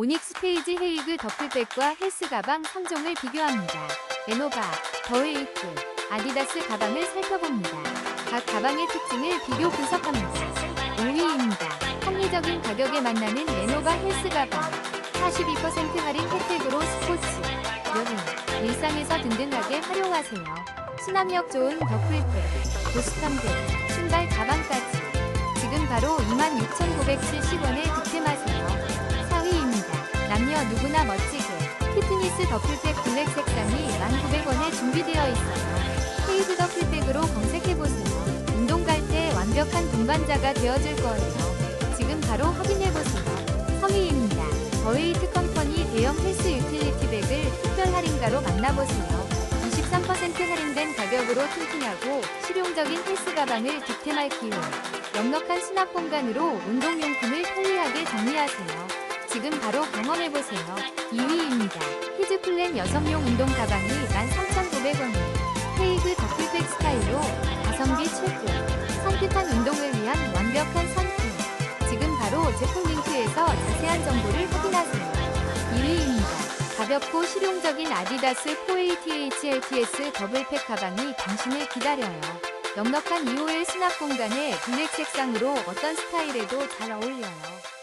오닉스 페이지 헤이그 더플백과 헬스 가방 3종을 비교합니다. 에노바, 더웨이크, 아디다스 가방을 살펴봅니다. 각 가방의 특징을 비교 분석합니다. 5위입니다. 합리적인 가격에 만나는 에노바 헬스 가방. 42% 할인 혜택으로 스포츠, 여행, 일상에서 든든하게 활용하세요. 수납력 좋은 더플백, 보스턴백, 신발 가방까지. 지금 바로 26,970원에 득템하세요. 4위입니다. 누구나 멋지게 피트니스 더플백 블랙 색상이 1,900원에 준비되어 있어요. 헤이즈 더플백으로 검색해보세요. 운동 갈 때 완벽한 동반자가 되어줄 거예요. 지금 바로 확인해보세요. 3위입니다. 더웨이트 컴퍼니 대형 헬스 유틸리티 백을 특별 할인가로 만나보세요. 23% 할인된 가격으로 튼튼하고 실용적인 헬스 가방을 득템할 기회. 넉넉한 수납 공간으로 운동용품을 편리하게 정리하세요. 지금 바로 경험해보세요. 2위입니다. 히즈플랜 여성용 운동 가방이 13,900원에 헤이그 더플백 스타일로 가성비 최고, 산뜻한 운동을 위한 완벽한 상품. 지금 바로 제품 링크에서 자세한 정보를 확인하세요. 1위입니다. 가볍고 실용적인 아디다스 4ATHLTS 더블팩 가방이 당신을 기다려요. 넉넉한 2호의 수납 공간에 블랙 색상으로 어떤 스타일에도 잘 어울려요.